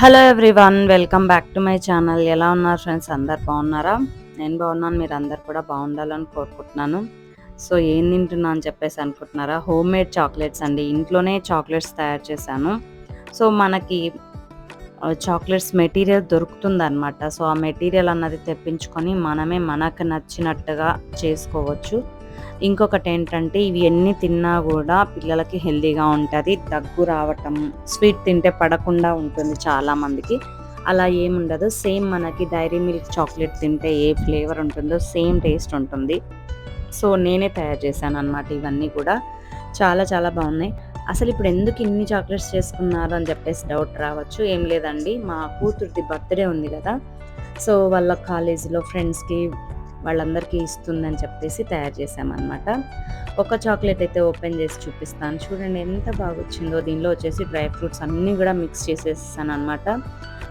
Hello everyone welcome back to my channel ఎలా ఉన్నారు friends అందరు బాగున్నారా? నేను బాగున్నాను మీరు అందరు కూడా బాగుండాలని కోరుకుంటున్నాను. సో ఏం తింటున్నా అని చెప్పేసి అనుకుంటున్నారా? హోమ్ మేడ్ చాక్లెట్స్ అండి. ఇంట్లోనే చాక్లెట్స్ తయారు చేశాను. సో మనకి చాక్లెట్స్ మెటీరియల్ దొరుకుతుందన్నమాట. సో ఆ మెటీరియల్ అన్నది తెప్పించుకొని మనమే మనకు నచ్చినట్టుగా చేసుకోవచ్చు. ఇంకొకటి ఏంటంటే ఇవి ఎన్ని తిన్నా కూడా పిల్లలకి హెల్తీగా ఉంటుంది దగ్గు రావటం స్వీట్ తింటే పడకుండా ఉంటుంది చాలా మందికి అలా ఏముండదు. సేమ్ మనకి డైరీ మిల్క్ చాక్లెట్ తింటే ఏ ఫ్లేవర్ ఉంటుందో సేమ్ టేస్ట్ ఉంటుంది. సో నేనే తయారు చేశాను అనమాట ఇవన్నీ కూడా చాలా చాలా బాగున్నాయి అసలు ఇప్పుడు ఎందుకు ఇన్ని చాక్లెట్స్ చేసుకున్నారు అని చెప్పేసి డౌట్ రావచ్చు. ఏం లేదండి. మా కూతురిది బర్త్డే ఉంది కదా సో వాళ్ళ కాలేజీలో ఫ్రెండ్స్కి వాళ్ళందరికీ ఇస్తుందని చెప్పేసి తయారు చేసామన్నమాట ఒక చాక్లెట్ అయితే ఓపెన్ చేసి చూపిస్తాను. చూడండి ఎంత బాగా వచ్చిందో దీనిలో వచ్చేసి డ్రై ఫ్రూట్స్ అన్నీ కూడా మిక్స్ చేసేసాను అనమాట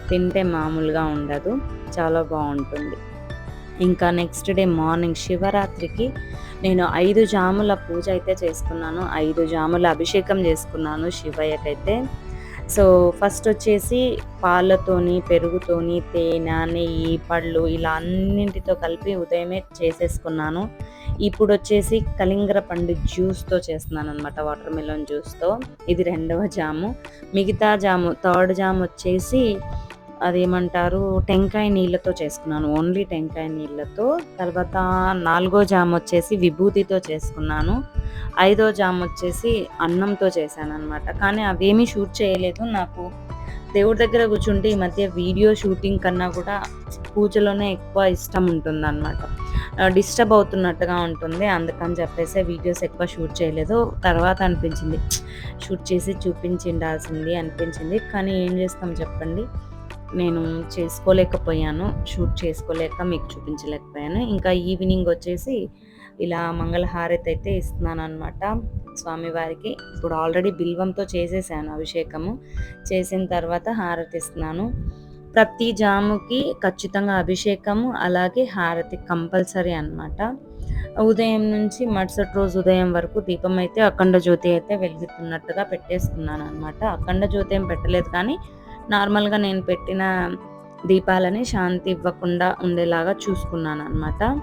తింటే మామూలుగా ఉండదు. చాలా బాగుంటుంది. ఇంకా నెక్స్ట్ డే మార్నింగ్ శివరాత్రికి నేను ఐదు జాముల పూజ అయితే చేసుకున్నాను. ఐదు జాముల అభిషేకం చేసుకున్నాను శివయ్యకైతే. సో ఫస్ట్ వచ్చేసి పాలతోని పెరుగుతోని తేనె నెయ్యి పళ్ళు ఇలా అన్నింటితో కలిపి ఉదయమే చేసేసుకున్నాను. ఇప్పుడు వచ్చేసి కలింగర పండు జ్యూస్తో చేస్తున్నాను అనమాట వాటర్ మిలన్ జ్యూస్తో. ఇది రెండవ జాము. మిగతా జాము థర్డ్ జామ్ వచ్చేసి అదేమంటారు? టెంకాయ నీళ్ళతో చేసుకున్నాను. ఓన్లీ టెంకాయ నీళ్ళతో. తర్వాత నాలుగో జామ్ వచ్చేసి విభూతితో చేసుకున్నాను. ఐదో జామ్ వచ్చేసి అన్నంతో చేశాను అనమాట కానీ అవేమీ షూట్ చేయలేదు. నాకు దేవుడి దగ్గర కూర్చుంటే ఈ మధ్య వీడియో షూటింగ్ కన్నా కూడా పూజలోనే ఎక్కువ ఇష్టం ఉంటుంది అనమాట డిస్టర్బ్ అవుతున్నట్టుగా ఉంటుంది. అందుకని చెప్పేసి వీడియోస్ ఎక్కువ షూట్ చేయలేదు. తర్వాత అనిపించింది షూట్ చేసి చూపించిండాల్సింది అనిపించింది. కానీ ఏం చేస్తాం చెప్పండి? నేను చేసుకోలేకపోయాను షూట్ చేసుకోలేక మీకు చూపించలేకపోయాను. ఇంకా ఈవినింగ్ వచ్చేసి ఇలా మంగళహారతి అయితే ఇస్తున్నాను అనమాట స్వామివారికి. ఇప్పుడు ఆల్రెడీ బిల్వంతో చేసేసాను అభిషేకము. చేసిన తర్వాత హారతి ఇస్తున్నాను. ప్రతి జాముకి ఖచ్చితంగా అభిషేకము అలాగే హారతి కంపల్సరీ అనమాట ఉదయం నుంచి మరుసటి రోజు ఉదయం వరకు దీపం అయితే అఖండ జ్యోతి అయితే వెలుగుతున్నట్టుగా పెట్టేసుకున్నాను అనమాట అఖండ జ్యోతి ఏం పెట్టలేదు కానీ నార్మల్గా నేను పెట్టిన దీపాలని శాంతి ఇవ్వకుండా ఉండేలాగా చూసుకున్నాను అనమాట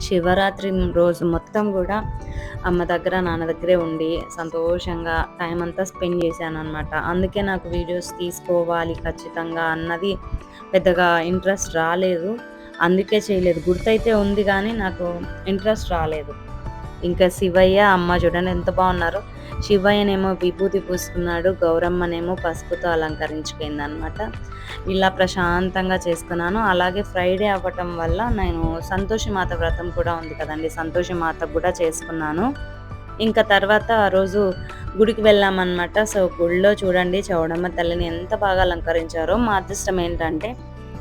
శివరాత్రి రోజు మొత్తం కూడా అమ్మ దగ్గర నాన్న దగ్గరే ఉండి సంతోషంగా టైం అంతా స్పెండ్ చేశాను అనమాట అందుకే నాకు వీడియోస్ తీసుకోవాలి ఖచ్చితంగా అన్నది పెద్దగా ఇంట్రెస్ట్ రాలేదు. అందుకే చేయలేదు. గుర్తైతే ఉంది కానీ నాకు ఇంట్రెస్ట్ రాలేదు. ఇంకా శివయ్య అమ్మ చూడండి ఎంత బాగున్నారు. శివయ్యనేమో విభూతి పూసుకున్నాడు గౌరమ్మనేమో పసుపుతో అలంకరించుకుంది అనమాట ఇలా ప్రశాంతంగా చేసుకున్నాను. అలాగే ఫ్రైడే అవ్వటం వల్ల నేను సంతోషిమాత వ్రతం కూడా ఉంది కదండి. సంతోషిమాత కూడా చేసుకున్నాను. ఇంకా తర్వాత ఆ రోజు గుడికి వెళ్ళామన్నమాట. సో గుడిలో చూడండి చౌడమ్మ తల్లిని ఎంత బాగా అలంకరించారో. మా అదృష్టం ఏంటంటే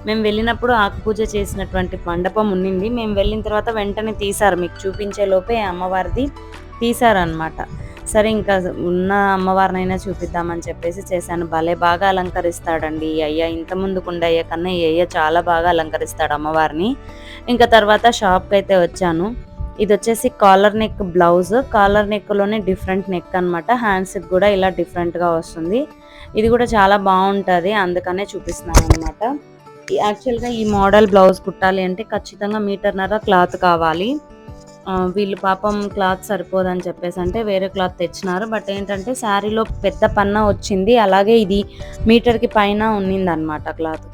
మేము వెళ్ళినప్పుడు ఆకుపూజ చేసినటువంటి మండపం ఉండింది మేము వెళ్ళిన తర్వాత వెంటనే తీశారు. మీకు చూపించే లోపే అమ్మవారిది తీశారనమాట సరే ఇంకా ఉన్న అమ్మవారినైనా చూపిద్దామని చెప్పేసి చేశాను. భలే బాగా అలంకరిస్తాడండి. ఈ అయ్య ఇంత ముందుకుండా అయ్య కన్నా ఈ అయ్య చాలా బాగా అలంకరిస్తాడు అమ్మవారిని. ఇంకా తర్వాత షాప్కి అయితే వచ్చాను. ఇది వచ్చేసి కాలర్ నెక్ బ్లౌజ్. కాలర్ నెక్లోనే డిఫరెంట్ నెక్ అనమాట హ్యాండ్స్కి కూడా ఇలా డిఫరెంట్గా వస్తుంది. ఇది కూడా చాలా బాగుంటుంది. అందుకనే చూపిస్తున్నాను అనమాట యాక్చువల్గా ఈ మోడల్ బ్లౌజ్ కుట్టాలి అంటే ఖచ్చితంగా మీటర్నర క్లాత్ కావాలి. వీళ్ళు పాపం క్లాత్ సరిపోదని చెప్పేసి అంటే వేరే క్లాత్ తెచ్చినారు. బట్ ఏంటంటే శారీలో పెద్ద పన్న వచ్చింది. అలాగే ఇది మీటర్కి పైన ఉన్నిందనమాట క్లాత్.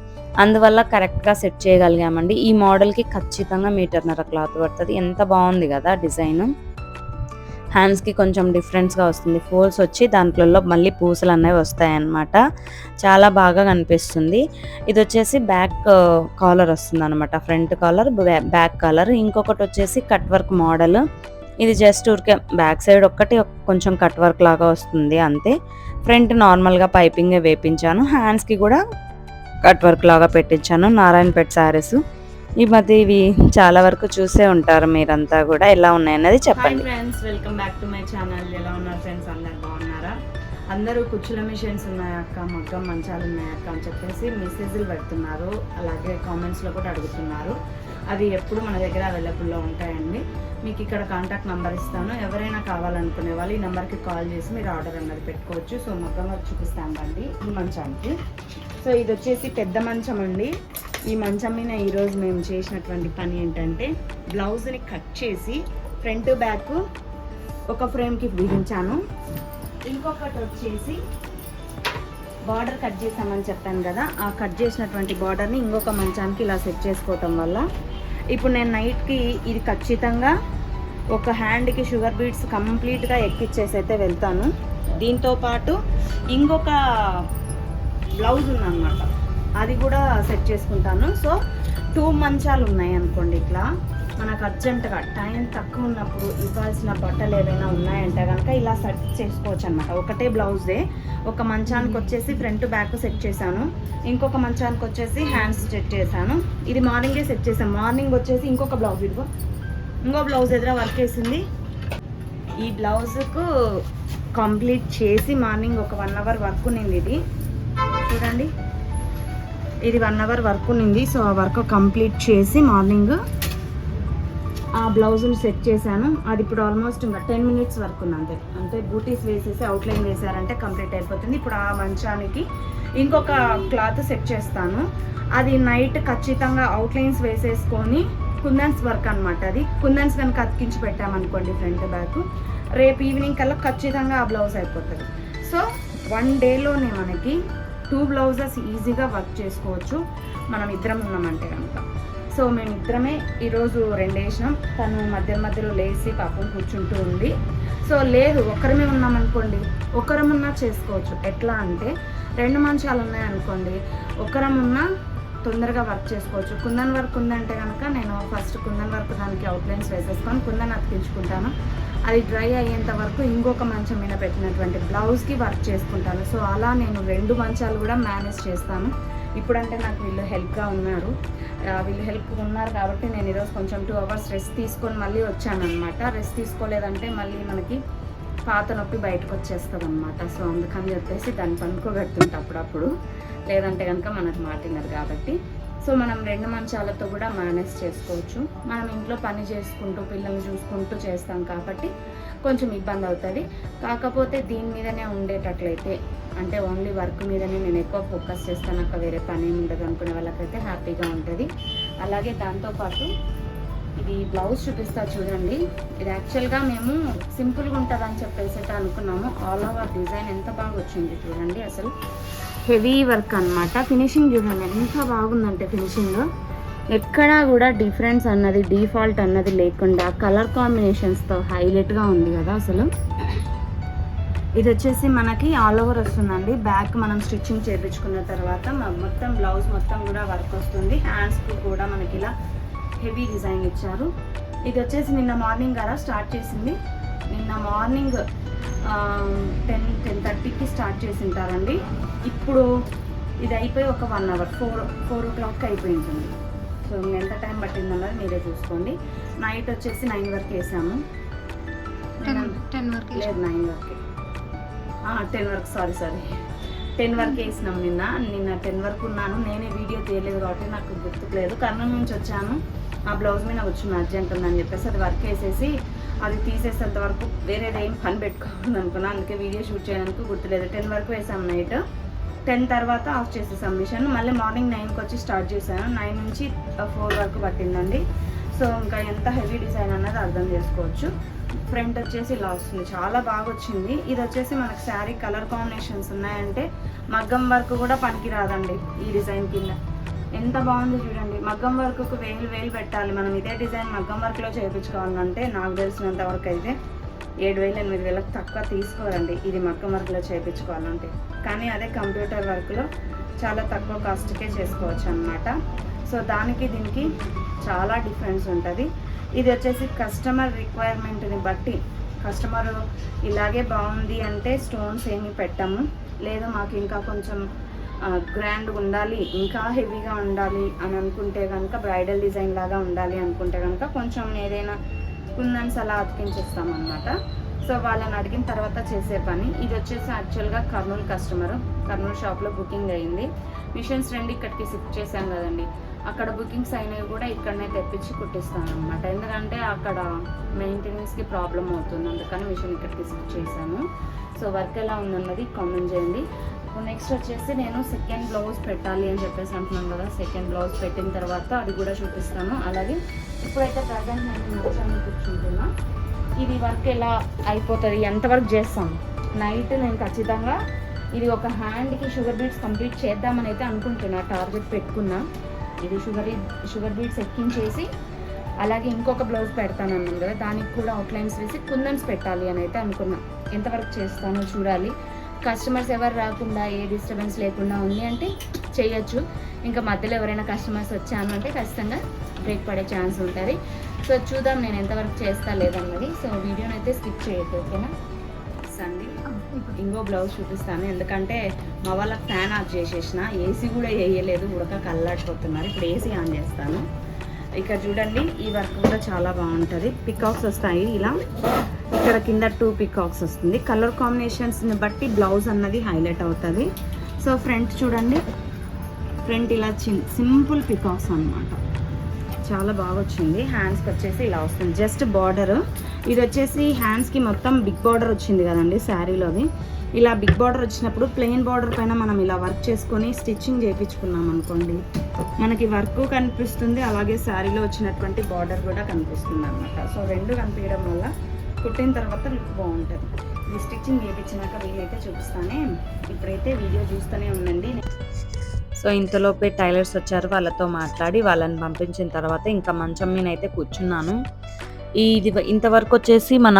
అందువల్ల కరెక్ట్గా సెట్ చేయగలిగామండి. ఈ మోడల్కి ఖచ్చితంగా మీటర్నర క్లాత్ పడుతుంది. ఎంత బాగుంది కదా డిజైన్. హ్యాండ్స్కి కొంచెం డిఫరెన్స్గా వస్తుంది. ఫోల్స్ వచ్చి దాంట్లో మళ్ళీ పూసలు అనేవి వస్తాయన్నమాట. చాలా బాగా కనిపిస్తుంది. ఇది వచ్చేసి బ్యాక్ కాలర్ వస్తుంది అనమాట ఫ్రంట్ కాలర్ బ్యాక్ కాలర్ ఇంకొకటి వచ్చేసి కట్ వర్క్ మోడల్ ఇది జస్ట్ ఊరికే బ్యాక్ సైడ్ ఒక్కటి కొంచెం కట్ వర్క్ లాగా వస్తుంది అంతే. ఫ్రంట్ నార్మల్గా పైపింగే వేపించాను. హ్యాండ్స్కి కూడా కట్ వర్క్ లాగా పెట్టించాను. నారాయణపేట శారీస్ ఈ మధ్య ఇవి చాలా వరకు చూసే ఉంటారు మీరంతా కూడా. ఎలా ఉన్నాయన్నది చెప్పండి. Friends welcome back to my channel ఎలా ఉన్నారు ఫ్రెండ్స్ అందరు బాగున్నారా? అందరూ కుచ్చుల మిషన్స్ ఉన్నాయక్క మగ్గం మంచాలు ఉన్నాయక్క అని చెప్పేసి మెసేజ్లు పెడుతున్నారు. అలాగే కామెంట్స్లో కూడా అడుగుతున్నారు. అది ఎప్పుడు మన దగ్గర అవైలబుల్లో ఉంటాయండి. మీకు ఇక్కడ కాంటాక్ట్ నెంబర్ ఇస్తాను. ఎవరైనా కావాలనుకునే వాళ్ళు ఈ నెంబర్కి కాల్ చేసి మీరు ఆర్డర్ అన్నది పెట్టుకోవచ్చు. సో మొత్తం వరకు చూపిస్తాను అండి ఈ మంచానికి. సో ఇది వచ్చేసి పెద్ద మంచం అండి. ఈ మంచం మీద ఈరోజు మేము చేసినటువంటి పని ఏంటంటే బ్లౌజ్ని కట్ చేసి ఫ్రంట్ బ్యాక్ ఒక ఫ్రేమ్కి బిగించాను. ఇంకొకటి వచ్చేసి బార్డర్ కట్ చేసామని చెప్పాను కదా ఆ కట్ చేసినటువంటి బార్డర్ని ఇంకొక మంచానికి ఇలా సెట్ చేసుకోవటం వల్ల ఇప్పుడు నేను నైట్కి ఇది ఖచ్చితంగా ఒక హ్యాండ్కి షుగర్ బీట్స్ కంప్లీట్గా ఎక్కిచ్చేసి అయితే వెళ్తాను. దీంతో పాటు ఇంకొక బ్లౌజ్ ఉందన్నమాట. అది కూడా సెట్ చేసుకుంటాను. సో టూ మంచాలు ఉన్నాయి అనుకోండి ఇట్లా. మనకు అర్జెంటుగా టైం తక్కువ ఉన్నప్పుడు ఇవ్వాల్సిన బట్టలు ఏవైనా ఉన్నాయంటే కనుక ఇలా సెట్ చేసుకోవచ్చు అనమాట ఒకటే బ్లౌజే. ఒక మంచానికి వచ్చేసి ఫ్రంట్ బ్యాక్ సెట్ చేశాను. ఇంకొక మంచానికి వచ్చేసి హ్యాండ్స్ సెట్ చేశాను. ఇది మార్నింగే సెట్ చేశాను. మార్నింగ్ వచ్చేసి ఇంకొక బ్లౌజ్ ఇదిగో. ఇంకో బ్లౌజ్ ఎదుర వర్క్ వేసింది. ఈ బ్లౌజ్కు కంప్లీట్ చేసి మార్నింగ్ ఒక వన్ అవర్ వర్క్ ఉన్నింది ఇది. చూడండి. ఇది వన్ అవర్ వర్క్ ఉన్నింది. సో ఆ వర్క్ కంప్లీట్ చేసి మార్నింగ్ ఆ బ్లౌజ్ని సెట్ చేశాను. అది ఇప్పుడు ఆల్మోస్ట్ ఇంకా టెన్ మినిట్స్ వర్క్ ఉంది అంతే. అంటే బూటీస్ వేసేసి అవుట్లైన్ వేసారంటే కంప్లీట్ అయిపోతుంది. ఇప్పుడు ఆ మంచానికి ఇంకొక క్లాత్ సెట్ చేస్తాను. అది నైట్ ఖచ్చితంగా అవుట్లైన్స్ వేసేసుకొని కుందన్స్ వర్క్ అనమాట అది. కుందన్స్ కనుక అతికించి పెట్టామనుకోండి ఫ్రంట్ బ్యాక్ రేపు ఈవినింగ్ కల్లా ఖచ్చితంగా ఆ బ్లౌజ్ అయిపోతుంది. సో వన్ డేలోనే మనకి టూ బ్లౌజెస్ ఈజీగా వర్క్ చేసుకోవచ్చు. మనం ఇద్దరం ఉన్నామంటే కనుక. సో మేమిద్దరమే ఈరోజు రెండు వేసినాం తను మధ్య మధ్యలో లేచి పాపం కూర్చుంటూ ఉంది. సో లేదు ఒక్కరమే ఉన్నామనుకోండి ఒక్కరం చేసుకోవచ్చు. ఎట్లా అంటే రెండు మంచాలు ఉన్నాయనుకోండి ఒక్కరం ఉన్నా తొందరగా వర్క్ చేసుకోవచ్చు. కుందన్ వర్క్ ఉందంటే కనుక నేను ఫస్ట్ కుందన్ వర్క్ దానికి అవుట్లైన్స్ వేసేసుకొని కుందన్ అతికించుకుంటాను. అది డ్రై అయ్యేంత వరకు ఇంకొక మంచం మీద పెట్టినటువంటి బ్లౌజ్కి వర్క్ చేసుకుంటాను. సో అలా నేను రెండు మంచాలు కూడా మేనేజ్ చేస్తాను. ఇప్పుడంటే నాకు వీళ్ళు హెల్ప్గా ఉన్నారు. వీళ్ళు హెల్ప్ ఉన్నారు కాబట్టి నేను ఈరోజు కొంచెం టూ అవర్స్ రెస్ట్ తీసుకొని మళ్ళీ వచ్చాను అనమాట రెస్ట్ తీసుకోలేదంటే మళ్ళీ మనకి పాత నొప్పి బయటకు వచ్చేస్తుంది అనమాట సో అందుకని చెప్పేసి దాన్ని పనుకోబెడుతుంటా అప్పుడప్పుడు. లేదంటే కనుక మనకు మాటిన్నారు కాబట్టి. సో మనం రెండు మంచాలతో కూడా మేనేజ్ చేసుకోవచ్చు. మనం ఇంట్లో పని చేసుకుంటూ పిల్లల్ని చూసుకుంటూ చేస్తాం కాబట్టి కొంచెం ఇబ్బంది అవుతుంది. కాకపోతే దీని మీదనే ఉండేటట్లయితే అంటే ఓన్లీ వర్క్ మీదనే నేను ఎక్కువ ఫోకస్ చేస్తాను అక్క వేరే పని ఏమి ఉండదు అనుకునే వాళ్ళకైతే హ్యాపీగా ఉంటుంది. అలాగే దాంతోపాటు ఇది బ్లౌజ్ చూపిస్తా చూడండి. ఇది యాక్చువల్గా మేము సింపుల్గా ఉంటుంది అని చెప్పేసి అయితే అనుకున్నాము. ఆల్ ఓవర్ డిజైన్ ఎంత బాగా వచ్చింది చూడండి అసలు. హెవీ వర్క్ అన్నమాట. ఫినిషింగ్ చూడండి ఎంత బాగుందంటే ఫినిషింగ్ ఎక్కడా కూడా డిఫరెన్స్ అన్నది డిఫాల్ట్ అన్నది లేకుండా కలర్ కాంబినేషన్స్తో హైలైట్గా ఉంది కదా అసలు. ఇది వచ్చేసి మనకి ఆల్ ఓవర్ వస్తుందండి. బ్యాక్ మనం స్టిచ్చింగ్ చేయించుకున్న తర్వాత మొత్తం బ్లౌజ్ మొత్తం కూడా వర్క్ వస్తుంది. హ్యాండ్స్కి కూడా మనకి ఇలా హెవీ డిజైన్ ఇచ్చారు. ఇది వచ్చేసి నిన్న మార్నింగ్ కదా స్టార్ట్ చేసింది. నిన్న మార్నింగ్ టెన్ టెన్ థర్టీకి స్టార్ట్ చేసి ఉంటారండి ఇప్పుడు ఇది అయిపోయి ఒక one hour four four o'clock అయిపోయింటుంది. So ఎంత టైం పట్టిందన్నది మీరే చూసుకోండి. నైట్ వచ్చేసి నైన్ వరకు వేసాము. టెన్ వరకు లేదు నైన్ వరకే. టెన్ వరకు సారీ సారీ. టెన్ వరకు వేసినాం నిన్న. నిన్న టెన్ వరకు ఉన్నాను. నేనే వీడియో తీయలేదు కాబట్టి నాకు గుర్తుకులేదు. కర్నూలు నుంచి వచ్చాను. ఆ బ్లౌజ్ మీద వచ్చిన అర్జెంట్ ఉందని చెప్పేసి అది వర్క్ వేసేసి అది తీసేసేంత వరకు వేరేది ఏం పని పెట్టుకోకూడదు అనుకున్నా. అందుకే వీడియో షూట్ చేయడానికి గుర్తులేదు. టెన్ వరకు వేసాం నైట్. టెన్ తర్వాత ఆఫ్ చేసేసాం మిషన్ మళ్ళీ మార్నింగ్ నైన్కి వచ్చి స్టార్ట్ చేశాను. నైన్ నుంచి ఫోర్ వరకు పట్టిందండి. సో ఇంకా ఎంత హెవీ డిజైన్ అన్నది అర్థం చేసుకోవచ్చు. ఫ్రంట్ వచ్చేసి ఇలా వస్తుంది చాలా బాగా వచ్చింది. ఇది వచ్చేసి మనకు శారీ కలర్ కాంబినేషన్స్ ఉన్నాయంటే మగ్గం వర్క్ కూడా పనికి రాదండి ఈ డిజైన్ కింద. ఎంత బాగుంది చూడండి. మగ్గం వర్క్కు వేలు వేలు పెట్టాలి. మనం ఇదే డిజైన్ మగ్గం వర్క్లో చేయించుకోవాలంటే నాకు తెలిసినంత వరకు అయితే ఏడు వేలు ఎనిమిది వేలకు తక్కువ తీసుకోరండి. ఇది మగ్గం వర్క్లో చేయించుకోవాలంటే కానీ అదే కంప్యూటర్ వర్క్లో చాలా తక్కువ కాస్ట్కే చేసుకోవచ్చు అనమాట సో దానికి దీనికి చాలా డిఫరెన్స్ ఉంటుంది. ఇది వచ్చేసి కస్టమర్ రిక్వైర్మెంట్ని బట్టి కస్టమర్ ఇలాగే బాగుంది అంటే స్టోన్స్ ఏమి పెట్టము. లేదు మాకు ఇంకా కొంచెం గ్రాండ్ ఉండాలి ఇంకా హెవీగా ఉండాలి అని అనుకుంటే కనుక బ్రైడల్ డిజైన్ లాగా ఉండాలి అనుకుంటే కనుక కొంచెం ఏదైనా కుందన్స్ అలా అతికించేస్తాం అనమాట సో వాళ్ళని అడిగిన తర్వాత చేసే పని. ఇది వచ్చేసి యాక్చువల్గా కర్నూలు కస్టమర్. కర్నూలు షాప్లో బుకింగ్ అయింది. మిషన్స్ రెండు ఇక్కడికి షిఫ్ట్ చేశాం కదండి. అక్కడ బుకింగ్స్ అయినవి కూడా ఇక్కడనే తెప్పించి కుట్టిస్తాను అనమాట ఎందుకంటే అక్కడ మెయింటెనెన్స్కి ప్రాబ్లం అవుతుంది. అందుకని మిషన్ ఇక్కడికి షిఫ్ట్ చేశాను సో వర్క్ ఎలా ఉందన్నది కామెంట్ చేయండి. నెక్స్ట్ వచ్చేసి నేను సెకండ్ బ్లౌజ్ పెట్టాలి అని చెప్పేసి అంటున్నాను కదా. సెకండ్ బ్లౌజ్ పెట్టిన తర్వాత అది కూడా చూపిస్తాను. అలాగే ఇప్పుడైతే ప్రజెంట్ నేను మంచాన్ని కూర్చుంటున్నా. ఇది వర్క్ ఎలా అయిపోతుంది? ఎంతవరకు చేస్తాం నైట్ నేను ఖచ్చితంగా ఇది ఒక హ్యాండ్కి షుగర్ బీట్స్ కంప్లీట్ చేద్దామని అయితే అనుకుంటున్నా టార్గెట్ పెట్టుకున్నా. ఇది షుగర్ షుగర్ బీట్స్ ఎక్కించేసి అలాగే ఇంకొక బ్లౌజ్ పెడతాను అన్నాను కదా. దానికి కూడా అవుట్లైన్స్ వేసి కుందన్స్ పెట్టాలి అని అయితే అనుకున్నా. ఎంతవరకు చేస్తానో చూడాలి. కస్టమర్స్ ఎవరు రాకుండా ఏ డిస్టర్బెన్స్ లేకుండా ఉంది అంటే చేయొచ్చు. ఇంకా మధ్యలో ఎవరైనా కస్టమర్స్ వచ్చాను అంటే ఖచ్చితంగా బ్రేక్ పడే ఛాన్స్ ఉంటుంది. సో చూద్దాం నేను ఎంతవరకు చేస్తా లేదన్నది. సో వీడియోని అయితే స్కిప్ చేయొద్దు ఓకేనా? సండి ఇంకో బ్లౌజ్ చూపిస్తాను. ఎందుకంటే మా వాళ్ళకి ఫ్యాన్ ఆఫ్ చేసేసిన. ఏసీ కూడా వేయలేదు ఉడక కల్లాడిపోతున్నారు ఇప్పుడు ఏసీ ఆన్ చేస్తాను. ఇక్కడ చూడండి ఈ వర్క్ కూడా చాలా బాగుంటుంది. పికాక్స్ వస్తాయి ఇలా. ఇక్కడ కింద టూ పికాక్స్ వస్తుంది. కలర్ కాంబినేషన్స్ని బట్టి బ్లౌజ్ అన్నది హైలైట్ అవుతుంది. సో ఫ్రంట్ చూడండి. ఫ్రంట్ ఇలా చిన్ సింపుల్ పికాక్స్ అన్నమాట. చాలా బాగా వచ్చింది. హ్యాండ్స్కి వచ్చేసి ఇలా వస్తుంది. జస్ట్ బార్డర్ ఇది వచ్చేసి హ్యాండ్స్కి మొత్తం బిగ్ బార్డర్ వచ్చింది కదండి శారీలోది. ఇలా బిగ్ బార్డర్ వచ్చినప్పుడు ప్లెయిన్ బార్డర్ పైన మనం ఇలా వర్క్ చేసుకొని స్టిచ్చింగ్ చేయించుకున్నాం అనుకోండి. మనకి వర్క్ కనిపిస్తుంది. అలాగే శారీలో వచ్చినటువంటి బార్డర్ కూడా కనిపిస్తుంది అనమాట సో రెండు కనిపించడం వల్ల కుట్టిన తర్వాత లుక్ బాగుంటుంది. ఈ స్టిచ్చింగ్ చేయించినాక వీలైతే చూపిస్తానే. ఇప్పుడైతే వీడియో చూస్తూనే ఉండండి. సో ఇంతలోపే టైలర్స్ వచ్చారు. వాళ్ళతో మాట్లాడి వాళ్ళని పంపించిన తర్వాత ఇంకా మంచం మీద అయితే కూర్చున్నాను. ఇది ఇంతవరకు వచ్చేసి మన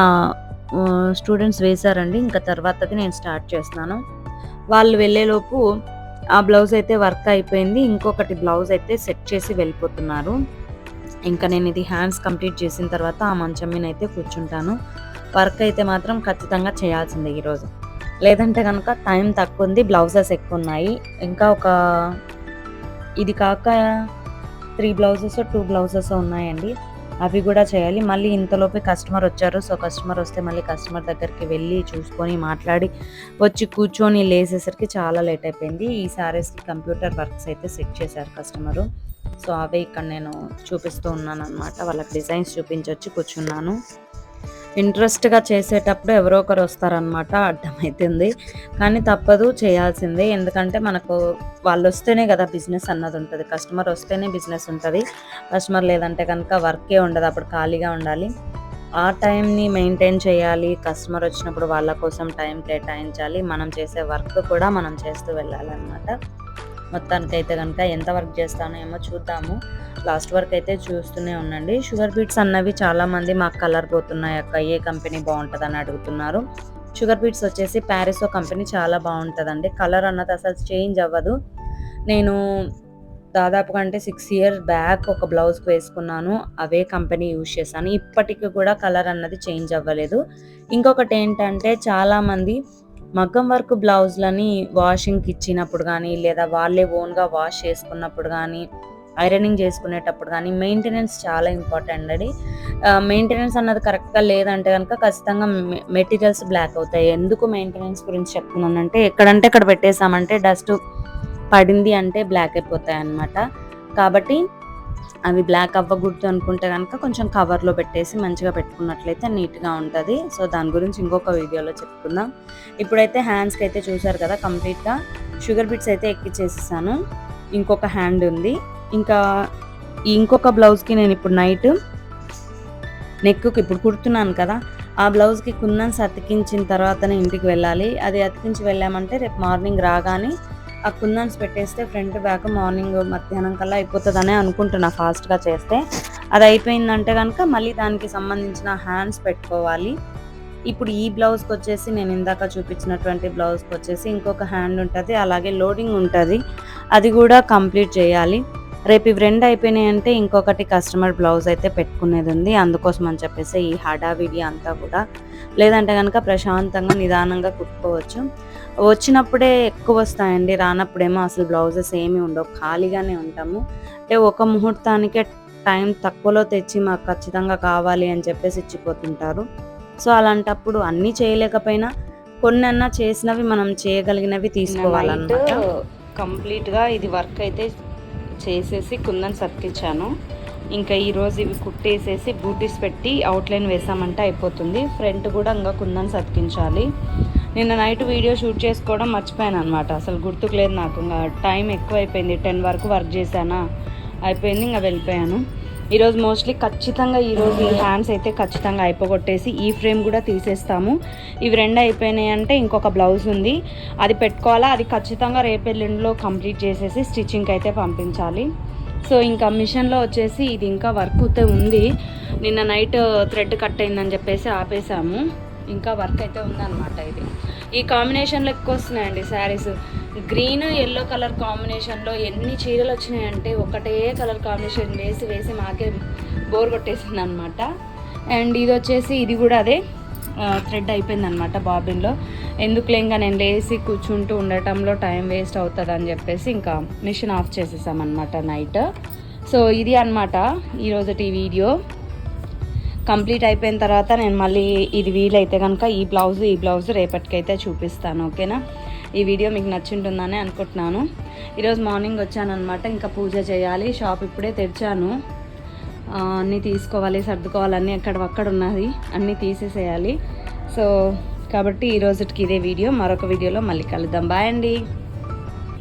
స్టూడెంట్స్ వేశారండి. ఇంకా తర్వాతది నేను స్టార్ట్ చేస్తున్నాను. వాళ్ళు వెళ్ళేలోపు ఆ బ్లౌజ్ అయితే వర్క్ అయిపోయింది. ఇంకొకటి బ్లౌజ్ అయితే సెట్ చేసి వెళ్ళిపోతున్నారు. ఇంకా నేను ఇది హ్యాండ్స్ కంప్లీట్ చేసిన తర్వాత ఆ మంచం మీద అయితే కూర్చుంటాను. వర్క్ అయితే మాత్రం ఖచ్చితంగా చేయాల్సిందే ఈరోజు. లేదంటే కనుక టైం తక్కువ ఉంది బ్లౌజెస్ ఎక్కువ ఉన్నాయి. ఇంకా ఒక ఇది కాక త్రీ బ్లౌజెస్ టూ బ్లౌజెస్ ఉన్నాయండి. అవి కూడా చేయాలి. మళ్ళీ ఇంతలోపే కస్టమర్ వచ్చారు. సో కస్టమర్ వస్తే మళ్ళీ కస్టమర్ దగ్గరికి వెళ్ళి చూసుకొని మాట్లాడి వచ్చి కూర్చొని లేసేసరికి చాలా లేట్ అయిపోయింది. ఈ సారీస్కి కంప్యూటర్ వర్క్స్ అయితే సెట్ చేశారు కస్టమరు సో అవే ఇక్కడ నేను చూపిస్తూ ఉన్నాను అనమాట వాళ్ళకి డిజైన్స్ చూపించొచ్చి కూర్చున్నాను. ఇంట్రెస్ట్గా చేసేటప్పుడు ఎవరో ఒకరు వస్తారనమాట అర్థమవుతుంది కానీ తప్పదు చేయాల్సిందే. ఎందుకంటే మనకు వాళ్ళు వస్తేనే కదా బిజినెస్ అన్నది ఉంటుంది. కస్టమర్ వస్తేనే బిజినెస్ ఉంటుంది. కస్టమర్ లేదంటే కనుక వర్కే ఉండదు. అప్పుడు ఖాళీగా ఉండాలి. ఆ టైంని మెయింటైన్ చేయాలి. కస్టమర్ వచ్చినప్పుడు వాళ్ళ కోసం టైం కేటాయించాలి. మనం చేసే వర్క్ కూడా మనం చేస్తూ వెళ్ళాలన్నమాట. మొత్తానికైతే కనుక ఎంత వర్క్ చేస్తానో ఏమో చూద్దాము. లాస్ట్ వరకు అయితే చూస్తూనే ఉండండి. షుగర్ బీట్స్ అన్నవి చాలామంది మాకు కలర్ పోతున్నాయి అక్క. ఏ కంపెనీ బాగుంటుందని అడుగుతున్నారు. షుగర్ బీట్స్ వచ్చేసి ప్యారిసో కంపెనీ చాలా బాగుంటుందండి. కలర్ అన్నది అసలు చేంజ్ అవ్వదు. నేను దాదాపుగా అంటే సిక్స్ ఇయర్స్ బ్యాక్ ఒక బ్లౌజ్కి వేసుకున్నాను. అవే కంపెనీ యూజ్ చేశాను. ఇప్పటికి కూడా కలర్ అన్నది చేంజ్ అవ్వలేదు. ఇంకొకటి ఏంటంటే చాలామంది మగ్గం వర్క్ బ్లౌజ్లని వాషింగ్కి ఇచ్చినప్పుడు కానీ లేదా వాళ్ళే ఓన్గా వాష్ చేసుకున్నప్పుడు కానీ ఐరనింగ్ చేసుకునేటప్పుడు కానీ మెయింటెనెన్స్ చాలా ఇంపార్టెంట్ అండి. మెయింటెనెన్స్ అన్నది కరెక్ట్గా లేదంటే కనుక ఖచ్చితంగా మెటీరియల్స్ బ్లాక్ అవుతాయి. ఎందుకు మెయింటెనెన్స్ గురించి చెప్తున్నానంటే ఎక్కడంటే అక్కడ పెట్టేసామంటే డస్ట్ పడింది అంటే బ్లాక్ అయిపోతాయి అన్నమాట కాబట్టి అవి బ్లాక్ అవ్వకూడదు అనుకుంటే కనుక కొంచెం కవర్లో పెట్టేసి మంచిగా పెట్టుకున్నట్లయితే నీట్గా ఉంటుంది. సో దాని గురించి ఇంకొక వీడియోలో చెప్పుకుందాం. ఇప్పుడైతే హ్యాండ్స్కి అయితే చూసారు కదా కంప్లీట్గా షుగర్ బిట్స్ అయితే ఎక్కిచ్చేసేసాను. ఇంకొక హ్యాండ్ ఉంది. ఇంకా ఇంకొక బ్లౌజ్కి నేను ఇప్పుడు నైట్ నెక్కి ఇప్పుడు కుడుతున్నాను కదా ఆ బ్లౌజ్కి కుందన్స్ అతికించిన తర్వాతనే ఇంటికి వెళ్ళాలి. అది అతికించి వెళ్ళామంటే రేపు మార్నింగ్ రాగానే ఆ కుందన్స్ పెట్టేస్తే ఫ్రంట్ బ్యాక్ మార్నింగ్ మధ్యాహ్నం కల్లా అయిపోతుందనే అనుకుంటున్నా ఫాస్ట్గా చేస్తే. అది అయిపోయిందంటే కనుక మళ్ళీ దానికి సంబంధించిన హ్యాండ్స్ పెట్టుకోవాలి. ఇప్పుడు ఈ బ్లౌజ్కి వచ్చేసి నేను ఇందాక చూపించినటువంటి బ్లౌజ్కి వచ్చేసి ఇంకొక హ్యాండ్ ఉంటుంది అలాగే లోడింగ్ ఉంటుంది. అది కూడా కంప్లీట్ చేయాలి. రేపు ఇవి రెండు అయిపోయినాయంటే ఇంకొకటి కస్టమర్ బ్లౌజ్ అయితే పెట్టుకునేది ఉంది. అందుకోసం అని చెప్పేసి ఈ హడావిడి అంతా కూడా. లేదంటే కనుక ప్రశాంతంగా నిదానంగా కుట్టుకోవచ్చు. వచ్చినప్పుడే ఎక్కువ వస్తాయండి. రానప్పుడేమో అసలు బ్లౌజెస్ ఏమీ ఉండవు. ఖాళీగానే ఉంటాము. అంటే ఒక ముహూర్తానికే టైం తక్కువలో తెచ్చి మాకు ఖచ్చితంగా కావాలి అని చెప్పేసి ఇచ్చిపోతుంటారు. సో అలాంటప్పుడు అన్నీ చేయలేకపోయినా కొన్ని అన్నా చేసినవి మనం చేయగలిగినవి తీసుకోవాలన్నమాట. కంప్లీట్గా ఇది వర్క్ అయితే చేసేసి కుందన్ సతికిచ్చాను ఇంకా ఈరోజు ఇవి కుట్టేసేసి బూటీస్ పెట్టి అవుట్లైన్ వేసామంటే అయిపోతుంది. ఫ్రంట్ కూడా ఇంకా కుందన్ సతికించాలి నిన్న నైట్ వీడియో షూట్ చేసుకోవడం మర్చిపోయాను అనమాట అసలు గుర్తుకు లేదు నాకు. ఇంకా టైం ఎక్కువ అయిపోయింది టెన్ వరకు వర్క్ చేశానా? అయిపోయింది ఇంకా వెళ్ళిపోయాను. ఈరోజు మోస్ట్లీ ఖచ్చితంగా ఈరోజు ఈ హ్యాండ్స్ అయితే ఖచ్చితంగా అయిపోగొట్టేసి ఈ ఫ్రేమ్ కూడా తీసేస్తాము. ఇవి రెండు అయిపోయినాయి అంటే ఇంకొక బ్లౌజ్ ఉంది. అది పెట్టుకోవాలా? అది ఖచ్చితంగా రేపెల్లిండిలో కంప్లీట్ చేసేసి స్టిచ్చింగ్కి అయితే పంపించాలి. సో ఇంకా మిషన్లో వచ్చేసి ఇది ఇంకా వర్క్ అయితే ఉంది. నిన్న నైట్ థ్రెడ్ కట్ అయిందని చెప్పేసి ఆపేసాము. ఇంకా వర్క్ అయితే ఉందన్నమాట ఇది. ఈ కాంబినేషన్లో ఎక్కువ వస్తున్నాయండి శారీస్. గ్రీన్ ఎల్లో కలర్ కాంబినేషన్లో ఎన్ని చీరలు వచ్చినాయంటే ఒకటే కలర్ కాంబినేషన్ వేసి వేసి మాకే బోర్ కొట్టేసింది అనమాట అండ్ ఇది వచ్చేసి ఇది కూడా అదే థ్రెడ్ అయిపోయింది అనమాట బాబిన్లో. ఎందుకులే ఇంకా నేను లేసి కూర్చుంటూ ఉండటంలో టైం వేస్ట్ అవుతుంది అని చెప్పేసి ఇంకా మిషన్ ఆఫ్ చేసేసామన్నమాట నైట్. సో ఇది అనమాట ఈరోజుటి వీడియో. కంప్లీట్ అయిపోయిన తర్వాత నేను మళ్ళీ ఇది వీలైతే కనుక ఈ బ్లౌజ్ ఈ బ్లౌజ్ రేపటికైతే చూపిస్తాను ఓకేనా? ఈ వీడియో మీకు నచ్చింటుందని అనుకుంటున్నాను. ఈరోజు మార్నింగ్ వచ్చాను అనమాట ఇంకా పూజ చేయాలి షాప్ ఇప్పుడే తెరిచాను. అన్నీ తీసుకోవాలి సర్దుకోవాలి అన్నీ ఎక్కడ అక్కడ ఉన్నది అన్నీ తీసేసేయాలి. సో కాబట్టి ఈ ఇదే వీడియో మరొక వీడియోలో మళ్ళీ కలుద్దాం. బాయ్ అండి.